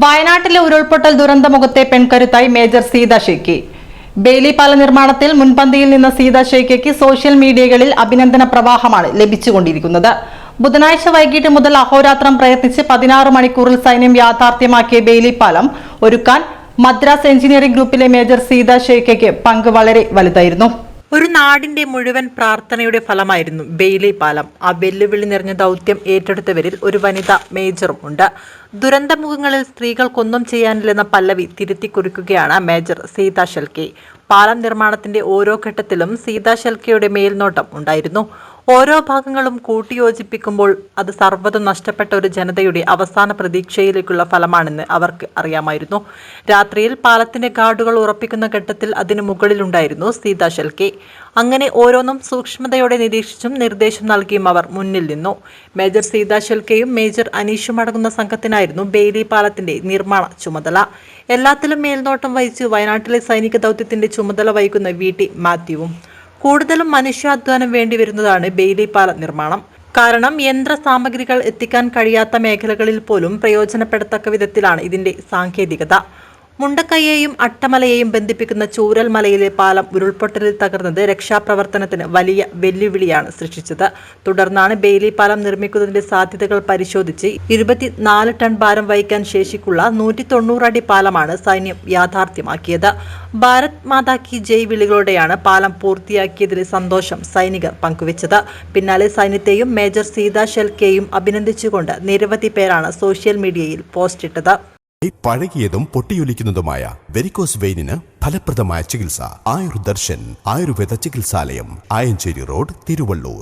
വയനാട്ടിലെ ഉരുൾപൊട്ടൽ ദുരന്തമുഖത്തെ പെൺകരുത്തായി മേജർ സീത ഷെയ്ക്കി ബെയിലി പാല നിർമ്മാണത്തിൽ മുൻപന്തിയിൽ നിന്ന സീത ഷെയ്ക്കയ്ക്ക് സോഷ്യൽ മീഡിയകളിൽ അഭിനന്ദന പ്രവാഹമാണ് ലഭിച്ചുകൊണ്ടിരിക്കുന്നത്. ബുധനാഴ്ച വൈകിട്ട് മുതൽ അഹോരാത്രം പ്രയത്നിച്ച് പതിനാറ് മണിക്കൂറിൽ സൈന്യം യാഥാർത്ഥ്യമാക്കിയ ബെയിലി പാലം ഒരുക്കാൻ മദ്രാസ് എഞ്ചിനീയറിംഗ് ഗ്രൂപ്പിലെ മേജർ സീത ഷെയ്ക്കയ്ക്ക് പങ്ക് വളരെ വലുതായിരുന്നു. ഒരു നാടിന്റെ മുഴുവൻ പ്രാർത്ഥനയുടെ ഫലമായിരുന്നു ബെയിലി പാലം. ആ വെല്ലുവിളി നിറഞ്ഞ ദൗത്യം ഏറ്റെടുത്തവരിൽ ഒരു വനിത മേജറും ഉണ്ട്. ദുരന്തമുഖങ്ങളിൽ സ്ത്രീകൾക്കൊന്നും ചെയ്യാനില്ലെന്ന പല്ലവി തിരുത്തി കുറിക്കുകയാണ് മേജർ സീത ഷെൽക്കെ. പാലം നിർമ്മാണത്തിന്റെ ഓരോ ഘട്ടത്തിലും സീതാ ഷെൽക്കെയുടെ മേൽനോട്ടം ഉണ്ടായിരുന്നു. ഓരോ ഭാഗങ്ങളും കൂട്ടിയോജിപ്പിക്കുമ്പോൾ അത് സർവതും നഷ്ടപ്പെട്ട ഒരു ജനതയുടെ അവസാന പ്രതീക്ഷയിലേക്കുള്ള ഫലമാണെന്ന് അവർക്ക് അറിയാമായിരുന്നു. രാത്രിയിൽ പാലത്തിന്റെ ഗാർഡുകൾ ഉറപ്പിക്കുന്ന ഘട്ടത്തിൽ അതിന് മുകളിലുണ്ടായിരുന്നു സീതാ ഷെൽക്കെ. അങ്ങനെ ഓരോന്നും സൂക്ഷ്മതയോടെ നിരീക്ഷിച്ചും നിർദ്ദേശം നൽകിയും അവർ മുന്നിൽ നിന്നു. മേജർ സീതാ ഷെൽക്കെയും മേജർ അനീഷും അടങ്ങുന്ന സംഘത്തിനായിരുന്നു ബെയിലി പാലത്തിന്റെ നിർമ്മാണ ചുമതല. എല്ലാത്തിലും മേൽനോട്ടം വഹിച്ച് വയനാട്ടിലെ സൈനിക ദൗത്യത്തിന്റെ ചുമതല വഹിക്കുന്ന വി ടി മാത്യുവും. കൂടുതലും മനുഷ്യാധ്വാനം വേണ്ടിവരുന്നതാണ് ബെയിലി പാല നിർമ്മാണം. കാരണം യന്ത്ര സാമഗ്രികൾ എത്തിക്കാൻ കഴിയാത്ത മേഖലകളിൽ പോലും പ്രയോജനപ്പെടത്തക്ക വിധത്തിലാണ് ഇതിന്റെ സാങ്കേതികത. മുണ്ടക്കയ്യെയും അട്ടമലയെയും ബന്ധിപ്പിക്കുന്ന ചൂരൽമലയിലെ പാലം ഉരുൾപൊട്ടലിൽ തകർന്നത് രക്ഷാപ്രവർത്തനത്തിന് വലിയ വെല്ലുവിളിയാണ് സൃഷ്ടിച്ചത്. തുടർന്നാണ് ബെയിലി പാലം നിർമ്മിക്കുന്നതിന്റെ സാധ്യതകൾ പരിശോധിച്ച് ഇരുപത്തിനാല് ടൺ ഭാരം വഹിക്കാൻ ശേഷിക്കുള്ള നൂറ്റി തൊണ്ണൂറടി പാലമാണ് സൈന്യം യാഥാർത്ഥ്യമാക്കിയത്. ഭാരത് മാതാ കി ജയ് വിളികളോടെയാണ് പാലം പൂർത്തിയാക്കിയതിലെ സന്തോഷം സൈനികർ പങ്കുവച്ചത്. പിന്നാലെ സൈന്യത്തെയും മേജർ സീതാ ഷെൽക്കെയും അഭിനന്ദിച്ചുകൊണ്ട് നിരവധി പേരാണ് സോഷ്യൽ മീഡിയയിൽ പോസ്റ്റിട്ടത്. ഈ പഴകിയതും പൊട്ടിയൊലിക്കുന്നതുമായ വെരിക്കോസ് വെയിനിന് ഫലപ്രദമായ ചികിത്സ. ആയുർദർശൻ ആയുർവേദ ചികിത്സാലയം ആയഞ്ചേരി റോഡ് തിരുവള്ളൂർ.